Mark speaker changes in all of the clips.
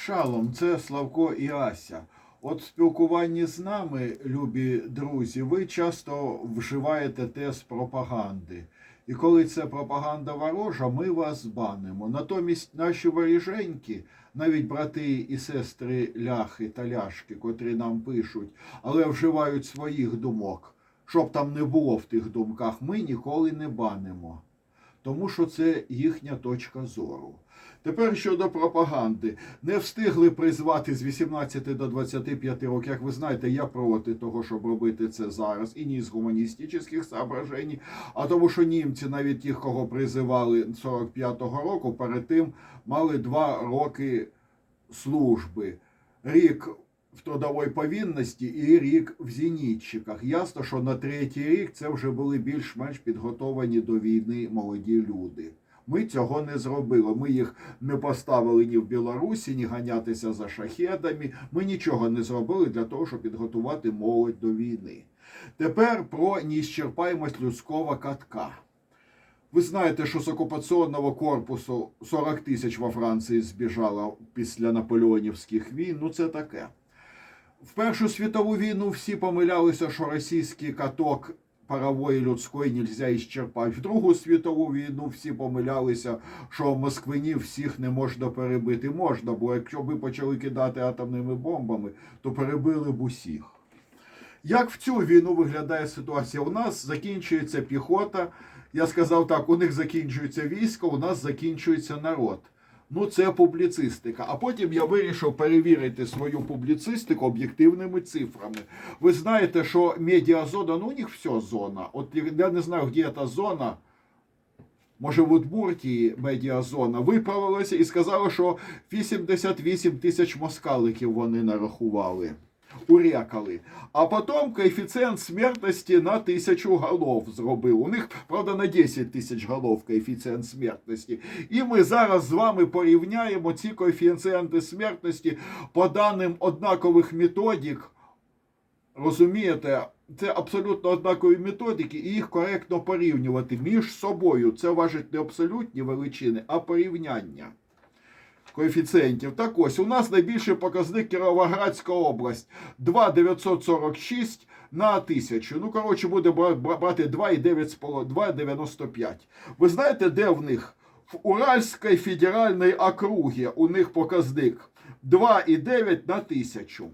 Speaker 1: Шалом, це Славко і Ася. От спілкуванні з нами, любі друзі, ви часто вживаєте тез пропаганди. І коли це пропаганда ворожа, ми вас банимо. Натомість наші воріженьки, навіть брати і сестри ляхи та ляшки, котрі нам пишуть, але вживають своїх думок. Щоб там не було в тих думках, ми ніколи не банимо. Тому що це їхня точка зору. Тепер щодо пропаганди. Не встигли призвати з 18 до 25 років. Як ви знаєте, я проти того, щоб робити це зараз. І ні з гуманістичних соображень, а тому, що німці, навіть тих, кого призивали 45-го року, перед тим мали два роки служби. Рік в трудовій повінності і рік в зенітчиках. Ясно, що на третій рік це вже були більш-менш підготовані до війни молоді люди. Ми цього не зробили. Ми їх не поставили ні в Білорусі, ні ганятися за шахедами. Ми нічого не зробили для того, щоб підготувати молодь до війни. Тепер про неісчерпаємость людського катка. Ви знаєте, що з окупаційного корпусу 40 тисяч во Франції збіжало після наполеонівських війн. Ну це таке. В Першу світову війну всі помилялися, що російський каток парової людської нельзя ісчерпати. В Другу світову війну всі помилялися, що в Москвині всіх не можна перебити. Можна, бо якщо ви почали кидати атомними бомбами, то перебили б усіх. Як в цю війну виглядає ситуація? У нас закінчується піхота. Я сказав так: у них закінчується військо, у нас закінчується народ. Ну, це публіцистика. А потім я вирішив перевірити свою публіцистику об'єктивними цифрами. Ви знаєте, що медіазона, ну у них все зона. От я не знаю, де ця зона. Може, в Удмуртії медіазона виправилася і сказала, що 88 тисяч москаликів вони нарахували. Урякали. А потім коефіцієнт смертності на тисячу голов зробив. У них, правда, на 10 тисяч голов коефіцієнт смертності. І ми зараз з вами порівняємо ці коефіцієнти смертності по даним однакових методик. Розумієте, це абсолютно однакові методики, і їх коректно порівнювати між собою. Це важить не абсолютні величини, а порівняння коефіцієнтів. Так ось, у нас найбільший показник Кіровоградська область 2,946 на тисячу. Ну, коротше, буде брати 2,95. Ви знаєте, де в них? В Уральській федеральній округі у них показник 2,9 на тисячу.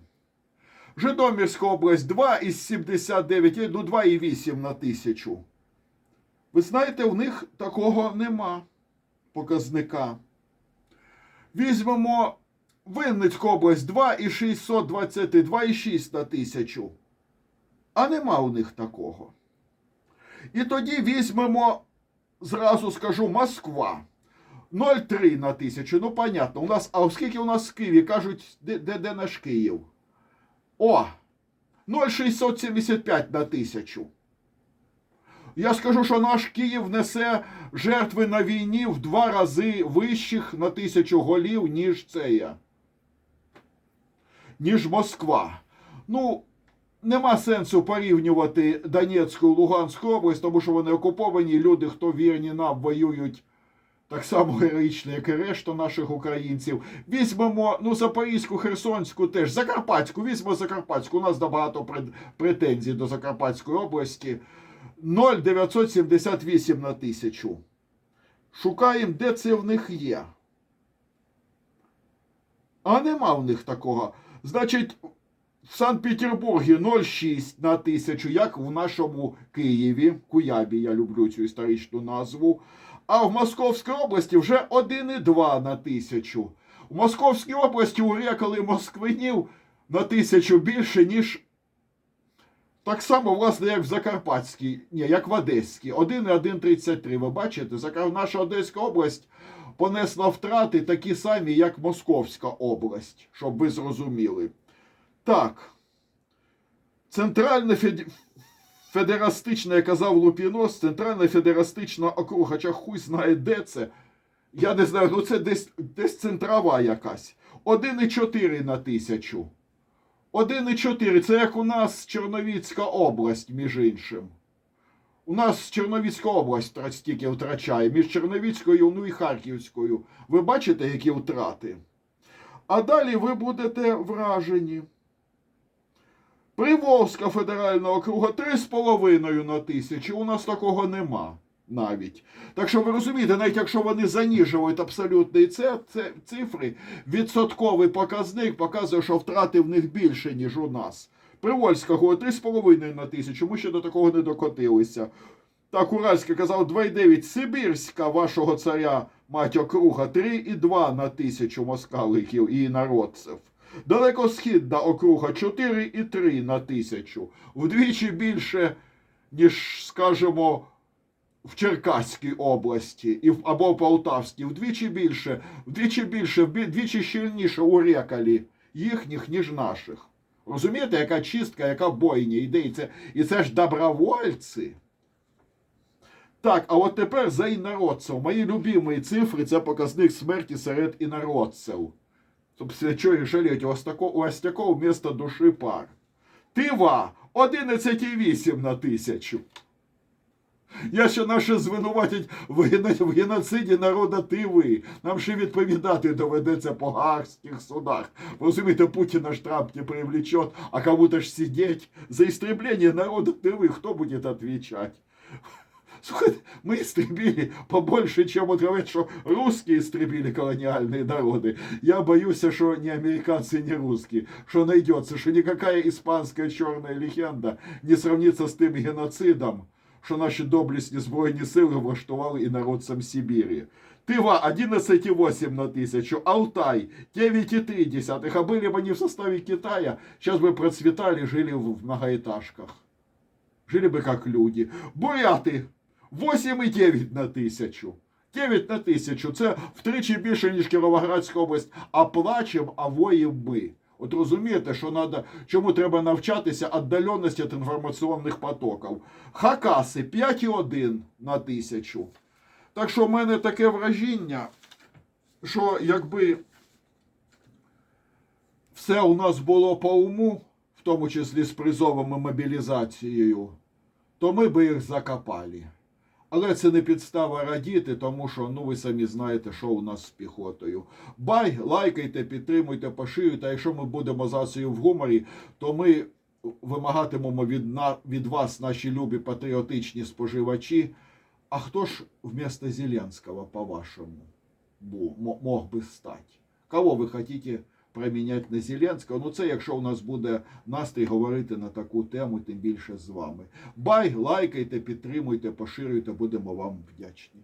Speaker 1: Житомирська область 2,79, ну 2,8 на тисячу. Ви знаєте, у них такого нема показника. Візьмемо Винницьку область 2,620, 2,6 на тисячу. А нема у них такого. І тоді візьмемо, зразу скажу, Москва. 0,3 на тисячу. Ну, понятно. У нас, а оскільки у нас в Києві кажуть, де, де, де наш Київ? О! 0,675 на тисячу. Я скажу, що наш Київ несе жертви на війні в два рази вищих на тисячу голів, ніж це я. Ніж Москва. Ну, нема сенсу порівнювати Донецьку і Луганську область, тому що вони окуповані. Люди, хто вірні нам, воюють так само героїчно, як і решта наших українців. Візьмемо ну, Запорізьку, Херсонську теж, Закарпатську, візьмемо Закарпатську. У нас багато претензій до Закарпатської області. 0,978 на тисячу. Шукаємо, де це в них є. А нема в них такого. Значить, в Санкт-Петербургі 0,6 на тисячу, як в нашому Києві, Куябі, я люблю цю історичну назву. А в Московській області вже 1,2 на тисячу. У Московській області урекали москвинів на тисячу більше, ніж так само, власне, як в Закарпатській, ні, як в Одеській. 1,133. Ви бачите, наша Одеська область понесла втрати такі самі, як Московська область, щоб ви зрозуміли. Так. Центральна фед... федерастична, як казав Лупінос, Центральна федерастична округа, хоча хуй знає, де це. Я не знаю, ну це десь, десь центрова якась. 1,4 на тисячу. 1,4 це як у нас Чорновіцька область, між іншим. У нас Чорновіцька область стільки втрачає, між Чорновіцькою ну і Харківською. Ви бачите, які втрати? А далі ви будете вражені. Приволзька федерального округа 3,5 на тисячу. У нас такого нема навіть. Так що ви розумієте, навіть якщо вони заніжують абсолютні цифри, відсотковий показник показує, що втрати в них більше, ніж у нас. Привольського 3,5 на тисячу, ми ще до такого не докотилися. Так, Уральський казав 2,9. Сибірська вашого царя мать округа 3,2 на тисячу москаликів і народців. Далекосхідна округа 4,3 на тисячу. Вдвічі більше, ніж, скажімо, в Черкаській області і в- або в Полтавській. Вдвічі більше, вдвічі більше, вдвічі щільніше у рекалі їхніх, ніж наших. Розумієте, яка чистка, яка бойня йде, і це, і це ж добровольці. Так, а от тепер за інородців. Мої любимі цифри це показник смерті серед інородців. Тобто, що і жаліть, у Остако- у Остяков вмісто душі пар. Тива 11,8 на тисячу. Я ще наше звинуватять в гено- в геноциді народа Тиви. Нам ще відповідати доведеться по гаагських судах. Розумієте, Путіна ж Трамп не привлечет, а кому-то ж сидеть. За истребление народа Тывы кто будет отвечать? Слухайте, мы истребили побольше, чем вот говорят, что русские истребили колониальные народы. Я боюсь, что не американцы, не русские, что найдется, что никакая испанская черная легенда не сравнится с тем геноцидом, що наші доблесні збройні сили влаштували і народцям Сибірі. Тыва 11,8 на тысячу, Алтай 9,3, а были бы они в составе Китая, сейчас бы процветали, жили в многоэтажках. Жили бы как люди. Буряти 8,9 на тисячу. 9 на тисячу. Це втричі більше, ніж Кіровоградська область. А плачем, а воїм ми. От розумієте, що надо, чому треба навчатися віддаленості від інформаційних потоків. Хакаси 5,1 на тисячу. Так що в мене таке враження, що якби все у нас було по уму, в тому числі з призовом і мобілізацією, то ми би їх закопали. Але це не підстава радіти, тому що ну ви самі знаєте, що у нас з піхотою. Бай, лайкайте, підтримуйте, поширюйте. А якщо ми будемо з Асею в гуморі, то ми вимагатимемо від, на, від вас, наші любі патріотичні споживачі. А хто ж вместо Зеленського, по-вашому, мог би стати? Кого ви хотіте проміняти на Зеленського? Ну це якщо у нас буде настрій говорити на таку тему, тим більше з вами. Бай, лайкайте, підтримуйте, поширюйте, будемо вам вдячні.